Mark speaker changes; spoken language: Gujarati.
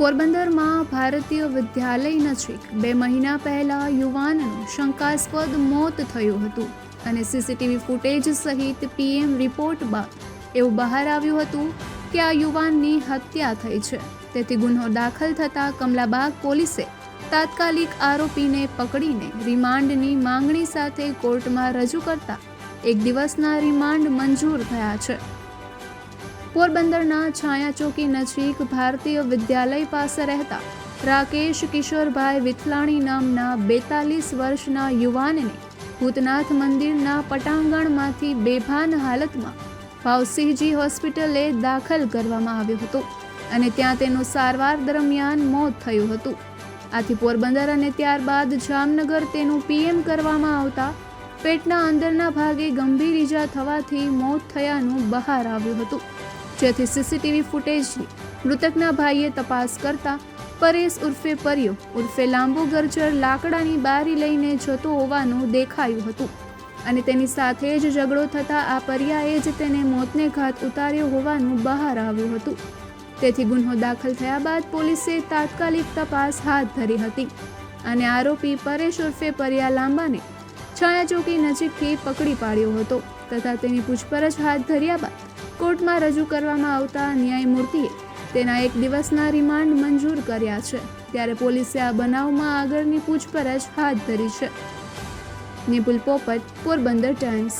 Speaker 1: પોરબંદરમાં ભારતીય વિદ્યાલય નજીક બે મહિના પહેલા યુવાનનું શંકાસ્પદ મોત થયું હતું અને સીસીટીવી ફૂટેજ સહિત પીએમ રિપોર્ટ બાદ એવું બહાર આવ્યું હતું કે આ યુવાનની હત્યા થઈ છે. તેથી ગુન્હો દાખલ થતાં કમલાબાગ પોલીસે તાત્કાલિક આરોપીને પકડીને રિમાન્ડની માંગણી સાથે કોર્ટમાં રજૂ કરતા એક દિવસના રિમાન્ડ મંજૂર થયા છે. પોરબંદરના છાયા ચોકી નજીક ભારતીય વિદ્યાલય પાસે રહેતા રાકેશ કિશોરભાઈ વિથલાણી નામના બેતાલીસ વર્ષના યુવાનને ભૂતનાથ મંદિરના પટાંગણમાંથી બેભાન હાલતમાં ભાવસિંહજી હોસ્પિટલે દાખલ કરવામાં આવ્યો હતો અને ત્યાં તેનું સારવાર દરમિયાન મોત થયું હતું. આથી પોરબંદર અને ત્યારબાદ જામનગર તેનું પીએમ કરવામાં આવતા પેટના અંદરના ભાગે ગંભીર ઈજા થવાથી મોત થયાનું બહાર આવ્યું હતું. જેથી સીસીટીવી ફૂટેજની મૃતકના ભાઈએ તપાસ કરતા પરેશ ઉર્ફે પર્યો. ઉર્ફે લાંબુ ગરજર લાકડાની બારી લઈને જતો હોવાનું દેખાયું હતું. અને તેની સાથે જ ઝઘડો થતાં આ પર્યાએ જ તેને મોતને ઘાત ઉતાર્યો હોવાનું બહાર આવ્યું હતું. તેથી ગુન્હો દાખલ થયા બાદ પોલીસે તાત્કાલિક તપાસ હાથ ધરી હતી. અને આરોપી પરેશ ઉર્ફે પર્યા લાંબાને છાયા ચોકી નજીકથી પકડી પાડ્યો હતો તથા તેની પૂછપરછ હાથ ધર્યા બાદ કોર્ટમાં રજૂ કરવામાં આવતા ન્યાયમૂર્તિએ તેના એક દિવસના રિમાન્ડ મંજૂર કર્યા છે. ત્યારે પોલીસે આ બનાવમાં આગળની પૂછપરછ હાથ ધરી છે. નિપુલ પોપટ, પોરબંદર ટાઈમ્સ.